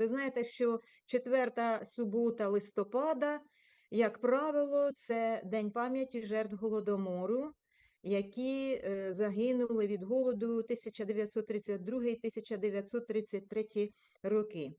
Ви знаєте, що четверта субота листопада, як правило, це День пам'яті жертв Голодомору, які е, загинули від голоду 1932-1933 роки.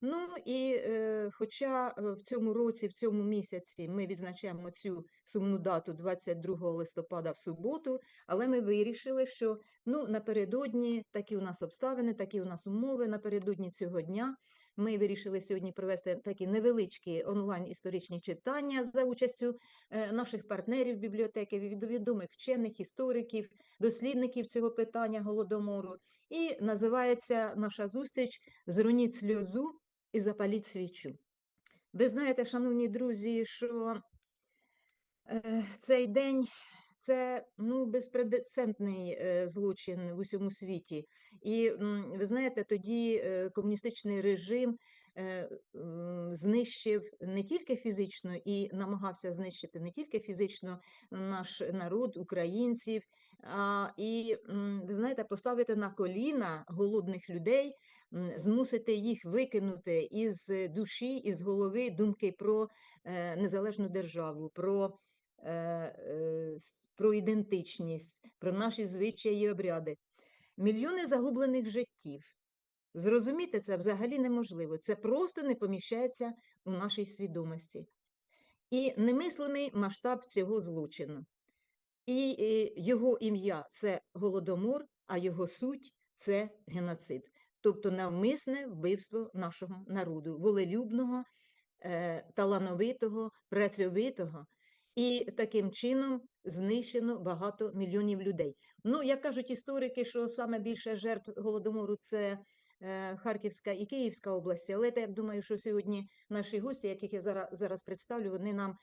Ну і е, хоча е, в цьому році, в цьому місяці ми відзначаємо цю сумну дату 22 листопада в суботу, але ми вирішили, що ну, напередодні такі у нас обставини, такі у нас умови. Напередодні цього дня ми вирішили сьогодні провести такі невеличкі онлайн-історичні читання за участю е, наших партнерів бібліотеки, від відомих вчених, істориків, дослідників цього питання голодомору. І називається наша зустріч Зроніть сльозу і запаліть свічу. Ви знаєте, шановні друзі, що е, цей день це ну, безпрецедентний е, злочин в усьому світі. І ви знаєте, тоді е, комуністичний режим е, знищив не тільки фізично і намагався знищити не тільки фізично наш народ, українців, а і ви знаєте, поставити на коліна голодних людей, змусити їх викинути із душі, із голови думки про незалежну державу, про про ідентичність, про наші звичаї і обряди. Мільйони загублених життів. Зрозуміти це взагалі неможливо. Це просто не поміщається у нашій свідомості. І немислимий масштаб цього злочину. І е, його ім'я це голодомор, а його суть це геноцид, тобто навмисне вбивство нашого народу, волелюбного, е, талановитого, працьовитого. І таким чином знищено багато мільйонів людей. Ну, як кажуть історики, що саме більше жертв голодомору це е, Харківська і Київська області. Але я думаю, що сьогодні наші гості, яких я зараз, зараз представлю, вони нам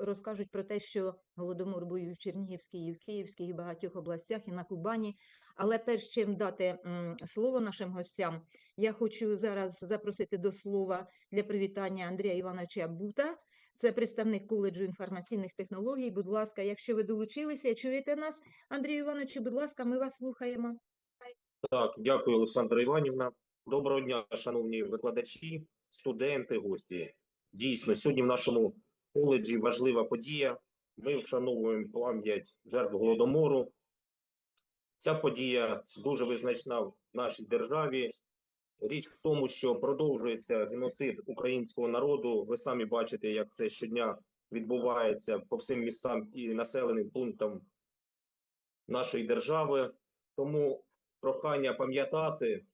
розкажуть про те, що голодомор був і в Чернігівській, і в Київській, і в багатьох областях, і на Кубані. Але перш чим дати слово нашим гостям, я хочу зараз запросити до слова для привітання Андрія Івановича Бута. Це представник коледжу інформаційних технологій. Будь ласка, якщо ви долучилися чуєте нас, Андрію Івановичу, будь ласка, ми вас слухаємо. Так, дякую, Олександра Іванівна. Доброго дня, шановні викладачі, студенти, гості. Дійсно, сьогодні в нашому коледжі важлива подія. Ми вшановуємо пам'ять жертв голодомору. Ця подія дуже визначна в нашій державі. Річ в тому, що продовжується геноцид українського народу. Ви самі бачите, як це щодня відбувається по всім містам і населеним пунктам нашої держави. Тому прохання пам'ятати,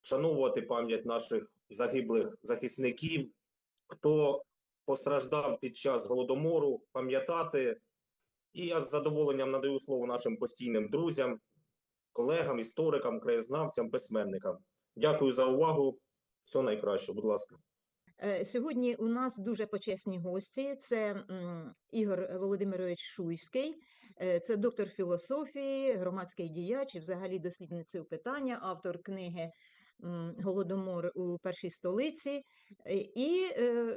вшановувати пам'ять наших загиблих захисників, хто постраждав під час голодомору, пам'ятати. І я з задоволенням надаю слово нашим постійним друзям, колегам, історикам, краєзнавцям, письменникам. Дякую за увагу. Всього найкращого, будь ласка. Е, Сьогодні у нас дуже почесні гості. Це Ігор Володимирович Шуйський, е, це доктор філософії, громадський діяч і взагалі дослідник цього питання, автор книги Голодомор у першій столиці. Е, І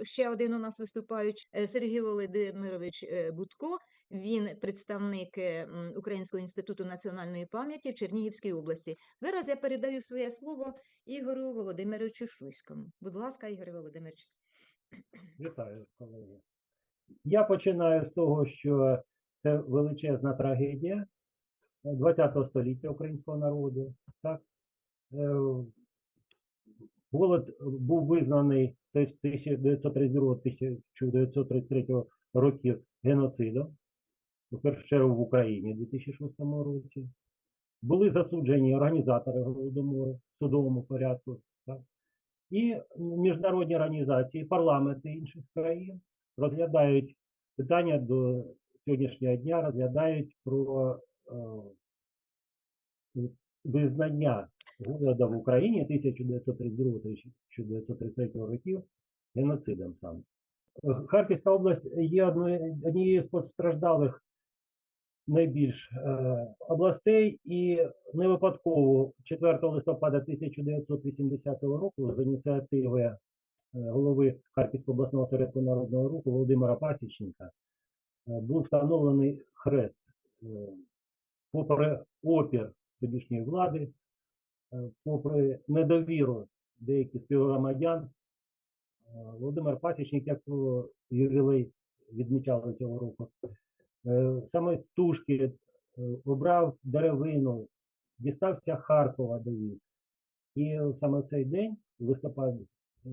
ще один у нас виступаючий Сергій Володимирович Будко. Він представник е, Українського інституту національної пам'яті в Чернігівській області. Зараз я передаю своє слово Ігорю Володимировичу Шуйському. Будь ласка, Ігор Володимирович. Вітаю, колеги. Я починаю з того, що це величезна трагедія ХХ століття українського народу. Так? Е, Голод був визнаний з 1932-1933 років геноцидом, в першу чергу в Україні у 2006 році. Були засуджені організатори голодомору в судовому порядку. Так? І міжнародні організації, парламенти інших країн розглядають питання до сьогоднішнього дня, розглядають про е, визнання голоду в Україні 1932-1933 років геноцидом саме. Харківська область є однією з постраждалих найбільш е, областей, і не випадково 4 листопада 1980 року з ініціативи е, голови Харківського обласного осередку народного руху Володимира Пасічника е, був встановлений хрест. Попри опір тодішньої влади, попри недовіру деякі співгромадян. Володимир Пасічник, як ювілей відмічали цього року, саме з Тушки е, обрав деревину, дістався Харкова довіз. І саме в цей день, в листопаді, е,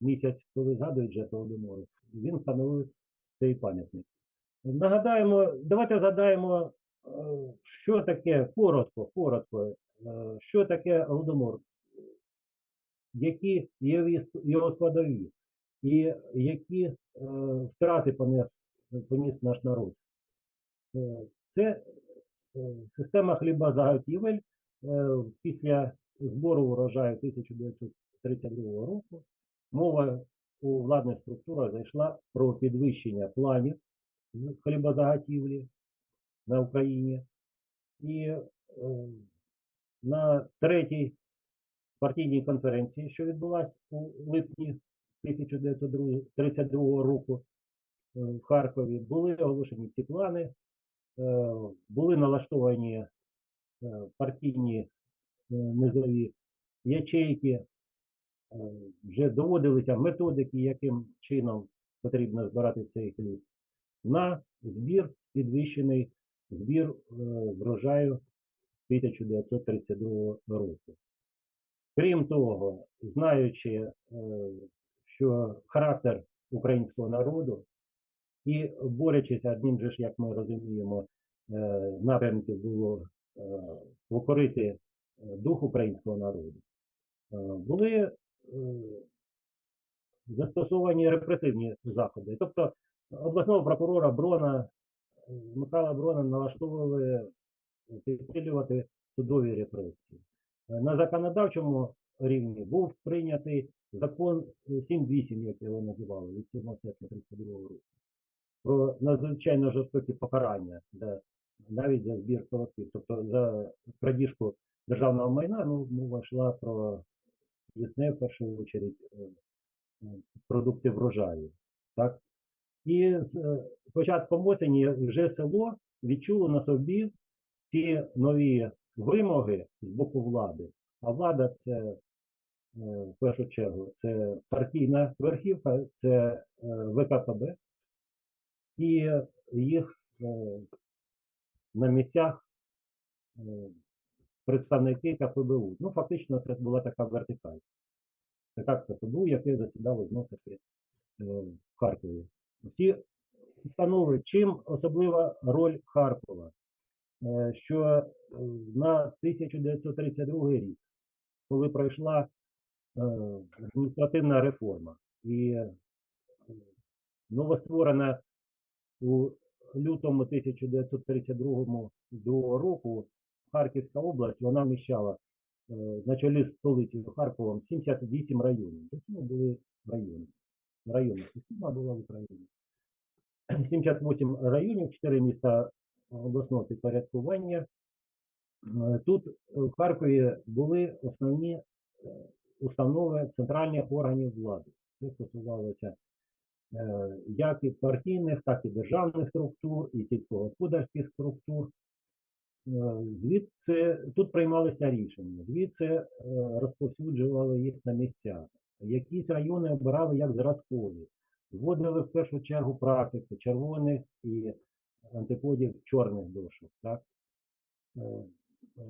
місяць, коли згадують вже Голодомору, він встановив цей пам'ятник. Нагадаємо, давайте згадаємо, е, що таке коротко, коротко, е, що таке Голодомор, які є його складові, і які е, втрати понес, поніс наш народ. Е, Це е, система хлібозаготівель е, після збору урожаю 1932 року. Мова у владних структурах зайшла про підвищення планів хлібозаготівлі на Україні. І е, на третій партійній конференції, що відбулася у липні 1932 року е, в Харкові, були оголошені ці плани, е, були налаштовані е, партійні е, низові ячейки, е, вже доводилися методики, яким чином потрібно збирати цей хліб, на збір, підвищений збір е, врожаю 1932 року. Крім того, знаючи, е, що характер українського народу і борючись одним же ж, як ми розуміємо, е, напрямків було е, покорити е, дух українського народу, були застосовані репресивні заходи. Тобто обласного прокурора Брона, Михайла Брона налаштовували підсилювати судові репресії. На законодавчому рівні був прийнятий закон е, 7.8, як його називали, від 7 серпня 32 року, про надзвичайно жорстокі покарання, де навіть за збір колосків, тобто за крадіжку державного майна, ну, мова йшла про лісне, в першу чергу, продукти врожаю. Так? І з е, початком осені вже село відчуло на собі ці нові вимоги з боку влади. А влада це е, в першу чергу це партійна верхівка, це е, ВКПБ, і їх е, на місцях е, представники КПБУ. Ну, фактично, це була така вертикаль. Така КПБУ, яке засідало знову таки е, в Харкові. Всі установи, чим особлива роль Харкова, що на 1932 рік, коли пройшла адміністративна реформа і новостворена у лютому 1932 року Харківська область, вона вміщала е, на чолі з Харковом 78 районів. До цього були райони. Районна система була в Україні. 78 районів, 4 міста обласного підпорядкування. Е, Тут в Харкові були основні е, установи центральних органів влади. Це стосувалося як і партійних, так і державних структур, і сільськогосподарських структур. Е, Звідси тут приймалися рішення, звідси е, розповсюджували їх на місця. Якісь райони обирали як зразкові, вводили в першу чергу практику червоних і антиподів чорних дошок. Так? Е, е,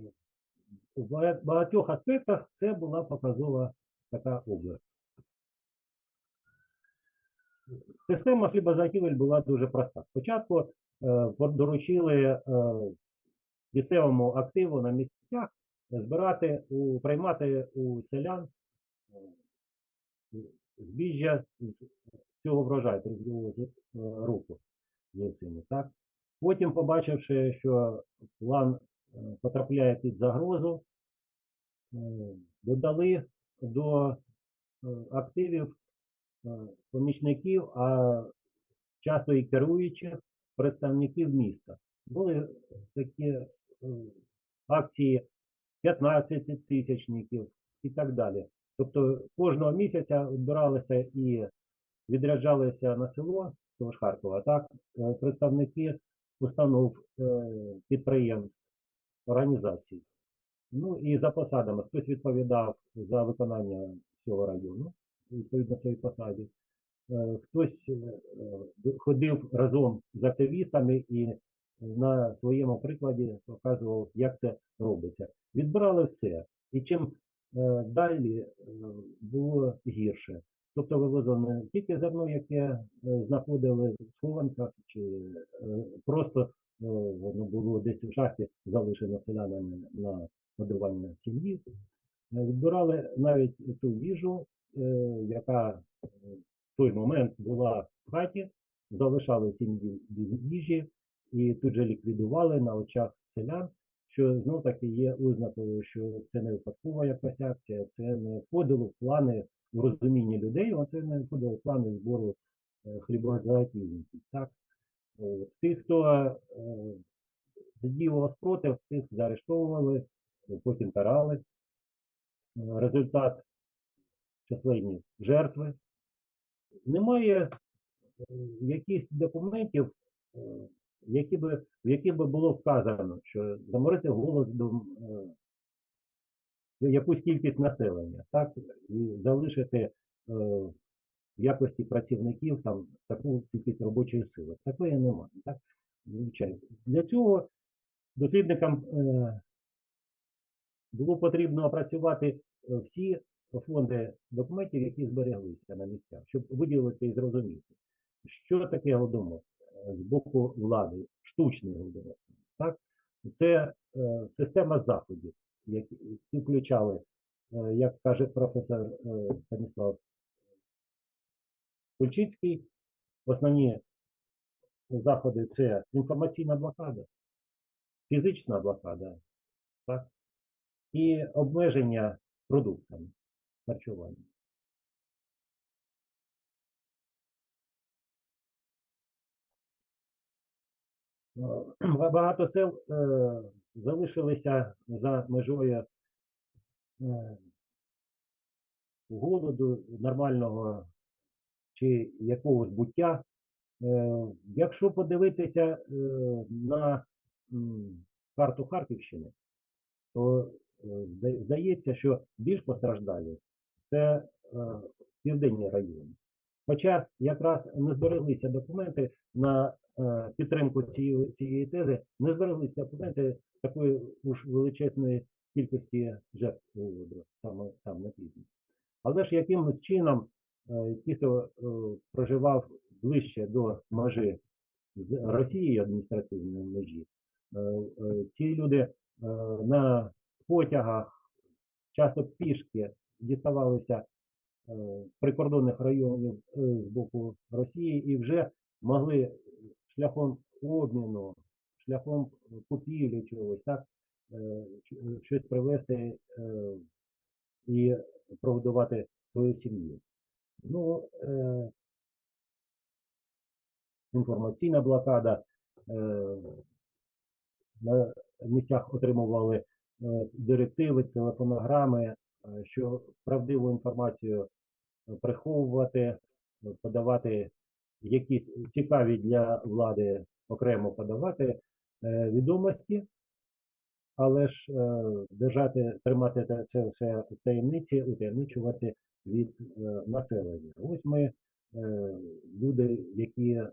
У багатьох аспектах це була показова така область. Система хлібозаготівель була дуже проста. Спочатку е, доручили е, місцевому активу на місцях збирати, у, приймати у селян е, збіжжя з цього врожаю з- е, року так? Потім, побачивши, що план е, потрапляє під загрозу, е, додали до е, активів е, помічників, а часто і керуючих представників міста. Були такі е, акції 15 тисячників і так далі. Тобто кожного місяця збиралися і відряджалися на село того ж Харкова, так, е, представники установ, е, підприємств, організацій. Ну і за посадами. Хтось відповідав за виконання цього району, відповідно своїй посаді. Е, Хтось е, е, ходив разом з активістами і на своєму прикладі показував, як це робиться. Відбирали все. І чим далі було гірше. Тобто вивозили не тільки зерно, яке знаходили в схованках, чи просто воно було десь у шахті залишено селянами на годування сім'ї. Відбирали навіть ту їжу, яка е, в той момент була в хаті, залишали сім'ї без їжі і тут же ліквідували на очах селян, що знов таки є ознакою, що це не випадкова якась акція, це не входило в плани в розумінні людей, а це не входило в плани збору е, хлібозаготівників. Так? Тих, хто е, задіював спротив, тих заарештовували, потім карали. Е, Результат численні жертви. Немає е, якихось документів, е, які би, в яких би було вказано, що заморити голодом е, якусь кількість населення, так, і залишити в якості працівників там таку кількість робочої сили. Такої немає. Так? Для цього дослідникам було потрібно опрацювати всі фонди документів, які збереглися на місцях, щоб виділити і зрозуміти, що таке голодомор е, з боку влади, штучний голодомор. Так? Це е, система заходів, які включали, е, як каже професор е, Станіслав Кульчицький, основні заходи це інформаційна блокада, фізична блокада, так? і обмеження продуктами харчування. Е, Багато сел е, залишилися за межою е, голоду нормального чи якогось буття. Е, якщо подивитися е, на м, карту Харківщини, то е, здається, що більш постраждалі це е, південні райони. Хоча якраз не збереглися документи на е, підтримку цієї, цієї тези, не збереглися документи такої уж величезної кількості жертв саме там на півдні. Але ж якимось чином е, ті, хто проживав ближче до межі з Росією адміністративної межі, ці люди на потягах, часто пішки діставалися е, прикордонних районів е, з боку Росії і вже могли шляхом обміну, шляхом купівлі чогось, так, е, щось привезти і прогодувати свою сім'ю. Ну, інформаційна блокада. На місцях отримували директиви, телефонограми, що правдиву інформацію е, приховувати, е, подавати якісь цікаві для влади окремо подавати е, відомості, але ж е, держати, тримати це все в таємниці, утаємничувати від е, населення. Ось ми, е, люди, які е,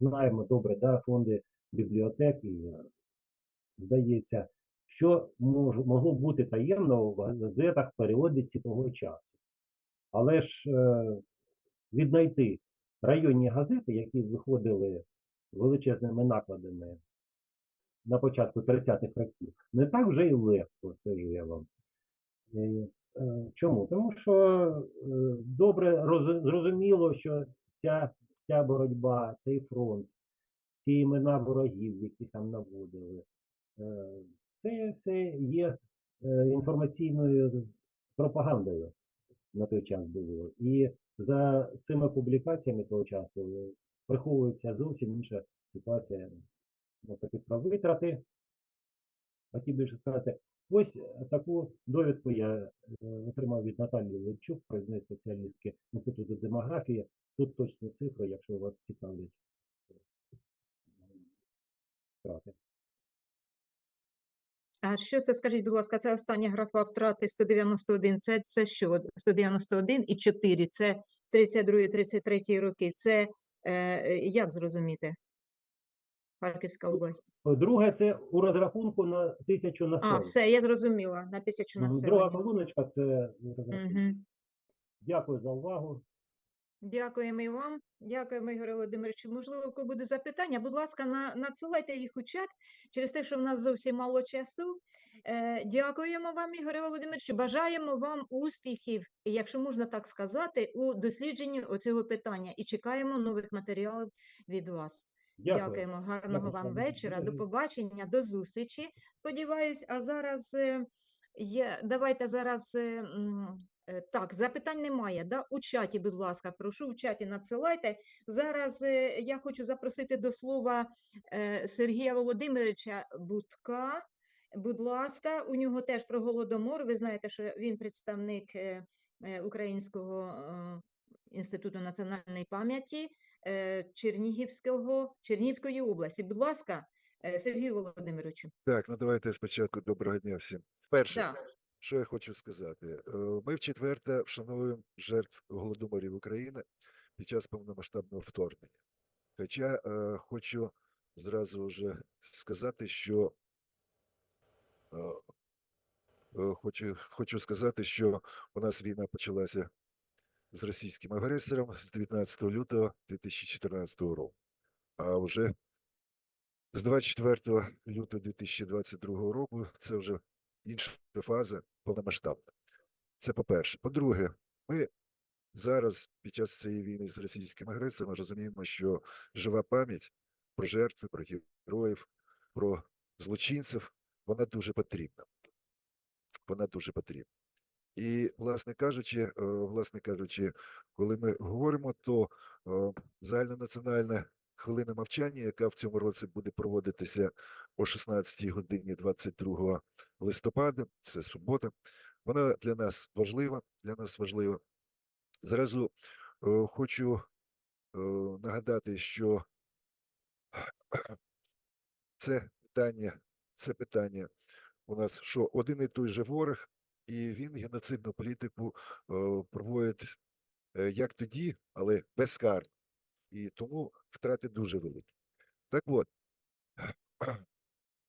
знаємо добре, да, фонди бібліотек і е, здається, що мож, могло бути таємного в газетах, періодиці того часу. Але ж е, віднайти районні газети, які виходили величезними накладами на початку 30-х років, не так вже й легко, скажу я вам. Е, е, Чому? Тому що е, добре роз- зрозуміло, що ця, ця боротьба, цей фронт, ці імена ворогів, які там наводили, е, це, це є е, інформаційною пропагандою на той час було. І за цими публікаціями того часу е, приховується зовсім інша ситуація. Ну, таки про витрати. Хотів більше сказати, ось таку довідку я е, отримав від Наталії Левчук, провідної спеціалістки Інституту демографії. Тут точні цифри, якщо вас цікавлять. втрати. А що це, скажіть, будь ласка, це остання графа втрати 191, це, це що? 191 і 4, це 32-33 роки. Це е, як зрозуміти? Харківська область. Друге, це у розрахунку на тисячу А, все, я зрозуміла, на тисячу Мгм, Друга колоночка це розрахунок. Мгм. Дякую за увагу. Дякуємо і вам. Дякуємо, Ігоре Володимировичу. Можливо, кого буде запитання, будь ласка, на, надсилайте їх у чат через те, що в нас зовсім мало часу. Е, дякуємо вам, Ігоре Володимировичу. Бажаємо вам успіхів, якщо можна так сказати, у дослідженні оцього питання і чекаємо нових матеріалів від вас. Дякую. Дякуємо. Гарного Дякую, вам вечора. До побачення, до зустрічі. Сподіваюсь, а зараз е, є, давайте зараз. Е, Так, запитань немає. Да? У чаті, будь ласка, прошу в чаті надсилайте. Зараз е, я хочу запросити до слова е, Сергія Володимировича Будка. Будь ласка, у нього теж про голодомор. Ви знаєте, що він представник Українського інституту національної пам'яті Чернігівського Чернігівської області. Будь ласка, Сергію Володимировичу. Так, ну давайте спочатку доброго дня всім. Перше, Да. Що я хочу сказати, Е, ми вчетверте вшановуємо жертв голодоморів України під час повномасштабного вторгнення. Хоча е, хочу зразу вже сказати, що е, е, хочу, хочу сказати, що у нас війна почалася з російським агресором з 19 лютого 2014 року. А вже з 24 лютого 2022 року це вже інша фаза повномасштабна. Це по-перше. По-друге, ми зараз під час цієї війни з російським агресором розуміємо, що жива пам'ять про жертви, про героїв, про злочинців, вона дуже потрібна. Вона дуже потрібна. І, власне кажучи, е, власне кажучи, коли ми говоримо, то е, загальнонаціональна хвилина мовчання, яка в цьому році буде проводитися о 16 годині 22 листопада, це субота, вона для нас важлива. Для нас важлива. Зразу е, хочу е, нагадати, що це питання, це питання у нас, що один і той же ворог, і він геноцидну політику е, проводить е, як тоді, але безкарно. І тому втрати дуже великі. Так от,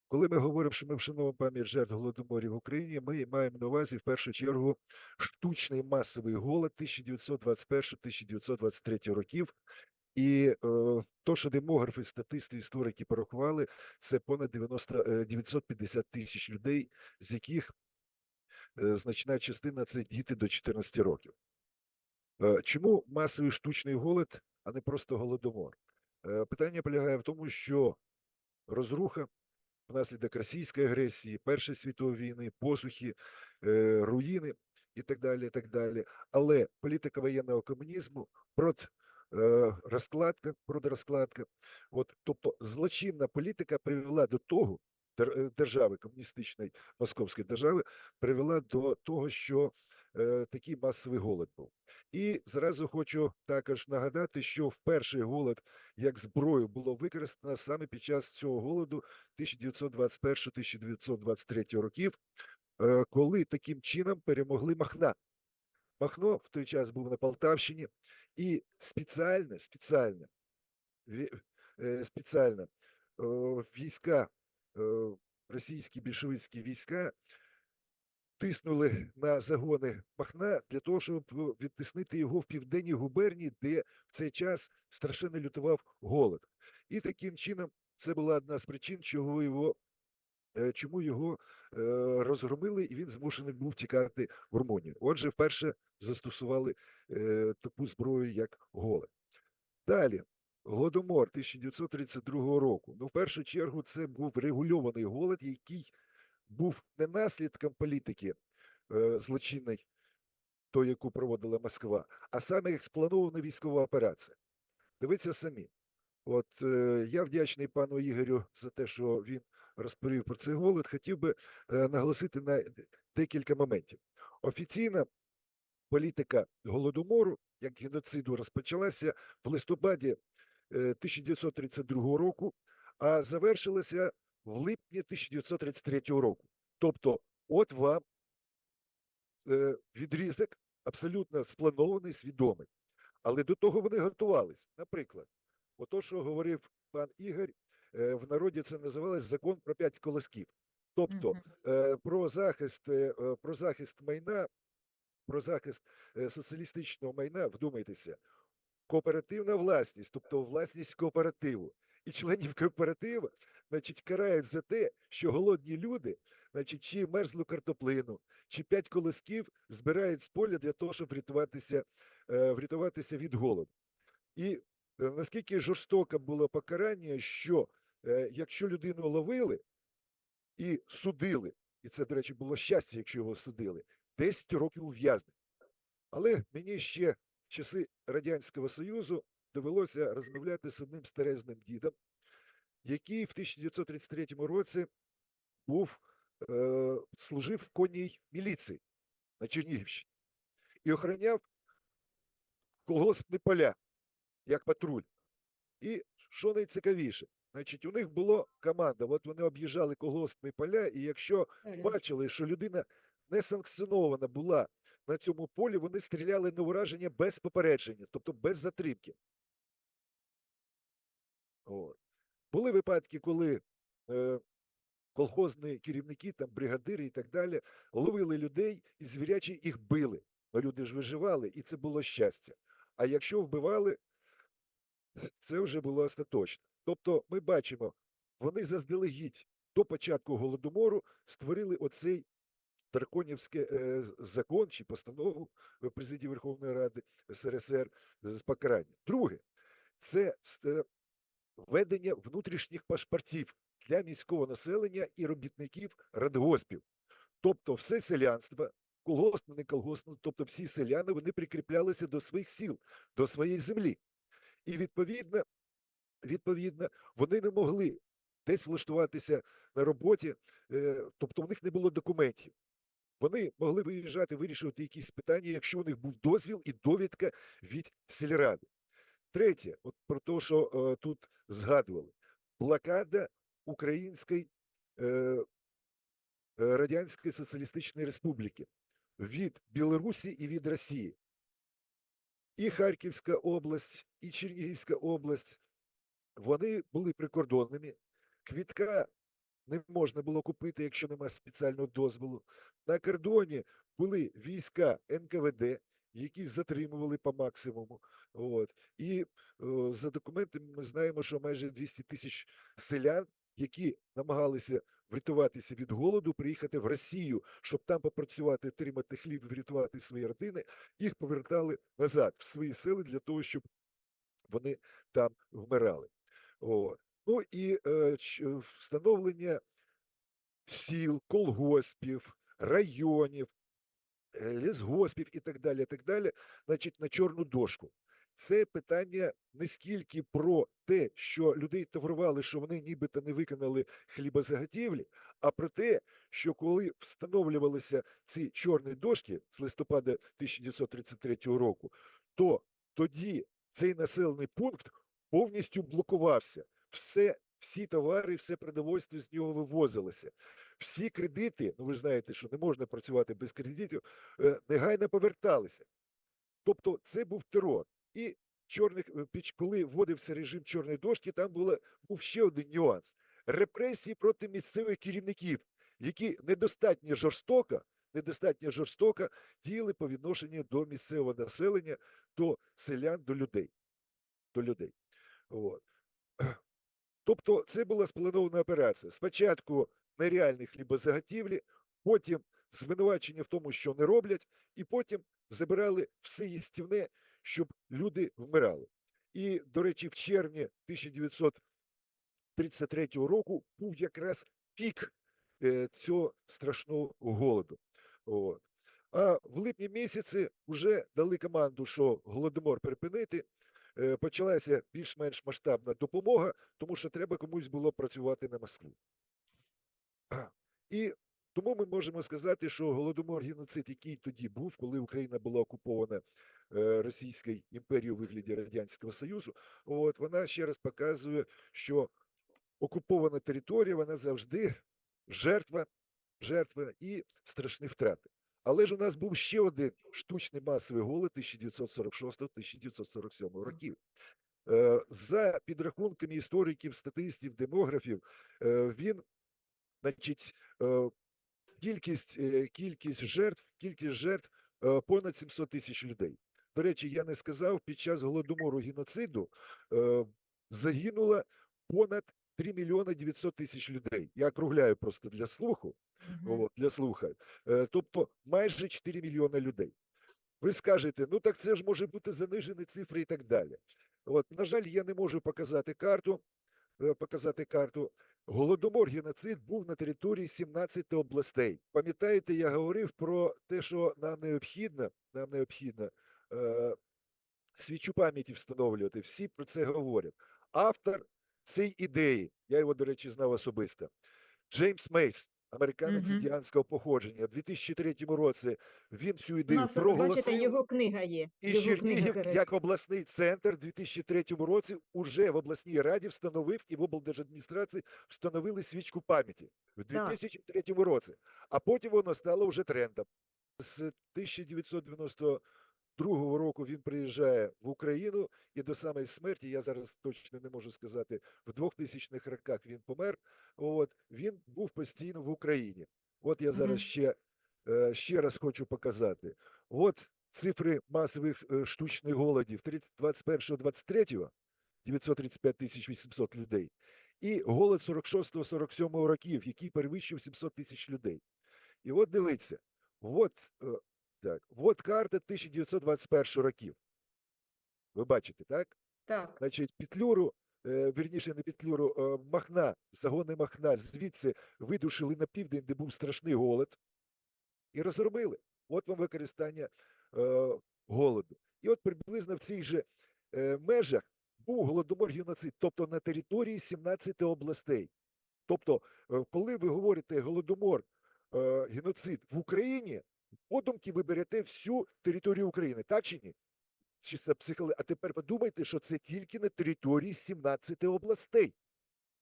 коли ми говоримо, що ми вшановуємо пам'ять жертв голодоморів в Україні, ми маємо на увазі в першу чергу штучний масовий голод 1921-1923 років. І е, то, що демографи, статисти, історики порахували, це понад 90, е, 950 тисяч людей, з яких е, значна частина це діти до 14 років. Е, Чому масовий штучний голод, а не просто голодомор? Е, Питання полягає в тому, що розруха внаслідок російської агресії, Першої світової війни, посухи, е, руїни і так далі. і так далі. Але політика воєнного комунізму, прот, е, розкладка, продрозкладка, от, тобто злочинна політика привела до того, е, держави, комуністичної московської держави, привела до того, що такий масовий голод був. І зразу хочу також нагадати, що в перший голод як зброю було використано саме під час цього голоду 1921-1923 років, е, коли таким чином перемогли Махна. Махно в той час був на Полтавщині, і спеціально, спеціально, е, спеціально е, війська, е, російські більшовицькі війська тиснули на загони Махна для того, щоб відтиснити його в південній губернії, де в цей час страшенно лютував голод. І таким чином це була одна з причин, чого його, е, чому його е, розгромили, і він змушений був тікати в Румунію. Отже, вперше застосували е, таку зброю, як голод. Далі. Голодомор 1932 року. Ну, в першу чергу, це був регульований голод, який був не наслідком політики е, злочинної, той, яку проводила Москва, а саме як спланована військова операція. Дивіться самі. От е, я вдячний пану Ігорю за те, що він розповів про цей голод. Хотів би е, наголосити на декілька моментів. Офіційна політика голодомору як геноциду розпочалася в листопаді е, 1932 року, а завершилася в липні 1933 року. Тобто, от вам е, відрізок абсолютно спланований, свідомий. Але до того вони готувались. Наприклад, ото, що говорив пан Ігор, е, в народі це називалось закон про п'ять колосків. Тобто е, про захист, е, е, про захист майна, про захист е, соціалістичного майна, вдумайтеся, кооперативна власність, тобто власність кооперативу. І членів кооперативу, значить, карають за те, що голодні люди, значить, чи мерзлу картоплину, чи п'ять колосків збирають з поля для того, щоб врятуватися, е, врятуватися від голоду. І е, наскільки жорстоке було покарання, що е, якщо людину ловили і судили, і це, до речі, було щастя, якщо його судили, 10 років ув'язнення. Але мені ще часи Радянського Союзу довелося розмовляти з одним старезним дідом, який в 1933 році був, е, служив в конній міліції на Чернігівщині і охороняв колгоспні поля, як патруль. І що найцікавіше, значить, у них була команда, от вони об'їжджали колгоспні поля, і якщо бачили, що людина не санкціонована була на цьому полі, вони стріляли на ураження без попередження, тобто без затримки. От. Були випадки, коли е, колхозні керівники, там, бригадири і так далі, ловили людей і звірячі їх били. Люди ж виживали, і це було щастя. А якщо вбивали, це вже було остаточно. Тобто, ми бачимо, вони заздалегідь до початку голодомору створили оцей драконівський е, закон чи постанову в президії Верховної Ради СРСР з покарання. Друге, це введення внутрішніх пашпортів для міського населення і робітників радгоспів. Тобто, все селянство, колгоспне, не колгоспне, тобто всі селяни вони прикріплялися до своїх сіл, до своєї землі. І відповідно, відповідно, вони не могли десь влаштуватися на роботі, е, тобто у них не було документів. Вони могли виїжджати, вирішувати якісь питання, якщо у них був дозвіл і довідка від сільради. Третє, от про те, що е, тут згадували, блокада Української е, е, Радянської Соціалістичної Республіки від Білорусі і від Росії. І Харківська область, і Чернігівська область, вони були прикордонними. Квітка не можна було купити, якщо немає спеціального дозволу. На кордоні були війська НКВД, які затримували по максимуму. От. І о, за документами ми знаємо, що майже 200 тисяч селян, які намагалися врятуватися від голоду, приїхати в Росію, щоб там попрацювати, отримати хліб, врятувати свої родини, їх повертали назад в свої сели для того, щоб вони там вмирали. От. Ну і е, встановлення сіл, колгоспів, районів, е, лісгоспів і так далі, так далі, значить, на чорну дошку. Це питання не скільки про те, що людей таврували, що вони нібито не виконали хлібозаготівлі, а про те, що коли встановлювалися ці чорні дошки з листопада 1933 року, то тоді цей населений пункт повністю блокувався. Все, всі товари, все продовольство з нього вивозилося. Всі кредити, ну ви ж знаєте, що не можна працювати без кредитів, е, негайно поверталися. Тобто це був терор. І чорних, е, коли вводився режим чорної дошки, там було, був ще один нюанс: репресії проти місцевих керівників, які недостатньо жорстоко, недостатньо жорстоко діяли по відношенню до місцевого населення, до селян, до людей. До людей. От. Тобто це була спланована операція. Спочатку нереальні хлібозаготівлі, потім звинувачення в тому, що не роблять, і потім забирали все їстівне, щоб люди вмирали. І, до речі, в червні 1933 року був якраз пік е, цього страшного голоду. От. А в липні місяці вже дали команду, що голодомор припинити. Е, Почалася більш-менш масштабна допомога, тому що треба комусь було працювати на Москву. І тому ми можемо сказати, що голодомор геноцид, який тоді був, коли Україна була окупована е, Російською імперією у вигляді Радянського Союзу, от вона ще раз показує, що окупована територія вона завжди жертва жертви і страшні втрати. Але ж у нас був ще один штучний масовий голод 1946-1947 років. Е, За підрахунками істориків, статистів, демографів, е, він, значить, е, кількість, е, кількість жертв, кількість жертв е, понад 700 тисяч людей. До речі, я не сказав, під час голодомору геноциду загинуло понад 3 мільйони 900 тисяч людей. Я округляю просто для слуху. Мгм. От, для слуха. Тобто майже 4 мільйони людей. Ви скажете, ну так це ж може бути занижені цифри і так далі. От, на жаль, я не можу показати карту. Показати карту. Голодомор геноцид був на території 17 областей. Пам'ятаєте, я говорив про те, що нам необхідно, нам необхідно е, свічу пам'яті встановлювати. Всі про це говорять. Автор цієї ідеї, я його, до речі, знав особисто. Джеймс Мейс, американець Мгм. індіанського походження. У 2003 році він цю ідею нас, проголосив. бачите, його книга є. І Його Чернігів, зараз. як обласний центр у 2003 році, уже в обласній раді встановив і в облдержадміністрації встановили свічку пам'яті в 2003 році. А потім воно стало вже трендом. З 1992 року він приїжджає в Україну і до самої смерті, я зараз точно не можу сказати, в 2000-х роках він помер. От він був постійно в Україні. От я зараз ще, е, ще раз хочу показати. От цифри масових е, штучних голодів 21-23 935 тисяч 800 людей. І голод 46-47 років, який перевищив 700 тисяч людей. І от дивіться, от, е, так, от карта 1921 років. Ви бачите, так? Так. Значить, Петлюру, е, вірніше не Петлюру, е, Махна, загони Махна звідси видушили на південь, де був страшний голод, і розробили. От вам використання е, голоду. І от приблизно в цих же е, межах був голодомор геноцид, тобто на території 17 областей. Тобто, е, коли ви говорите голодомор, е, геноцид в Україні, подумки ви берете всю територію України, так чи ні? Чисто психоло... А тепер подумайте, що це тільки на території 17 областей.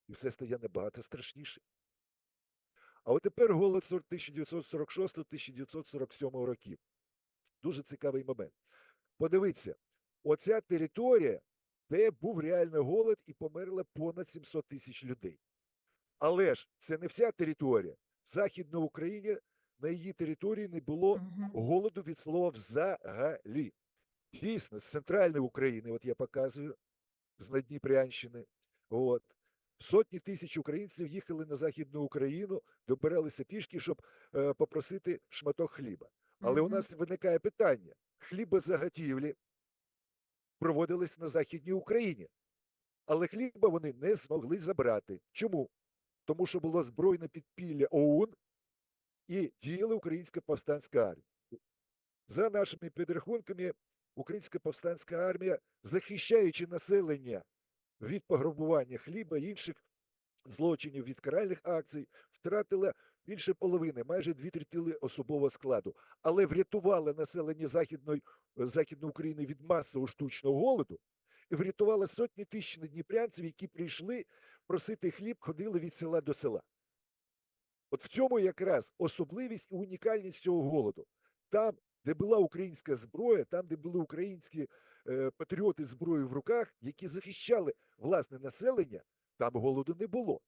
І все стає набагато страшніше. А от тепер голод 1946-1947 років. Дуже цікавий момент. Подивіться, оця територія, де був реально голод і померло понад 700 тисяч людей. Але ж це не вся територія. В Західній Україні на її території не було голоду від слова взагалі. Дійсно, з центральної України, от я показую, з Надніпрянщини, от, сотні тисяч українців їхали на Західну Україну, добиралися пішки, щоб е, попросити шматок хліба. Але у нас виникає питання: хлібозаготівлі проводились на Західній Україні, але хліба вони не змогли забрати. Чому? Тому що було збройне підпілля ОУН і діяла Українська повстанська армія. За нашими підрахунками, Українська повстанська армія, захищаючи населення від пограбування хліба і інших злочинів від каральних акцій, втратила більше половини, майже дві третини особового складу, але врятувала населення Західної, Західної України від масового штучного голоду і врятувала сотні тисяч дніпрянців, які прийшли просити хліб, ходили від села до села. От в цьому якраз особливість і унікальність цього голоду. Там, де була українська зброя, там, де були українські е, патріоти зброї в руках, які захищали власне населення, там голоду не було.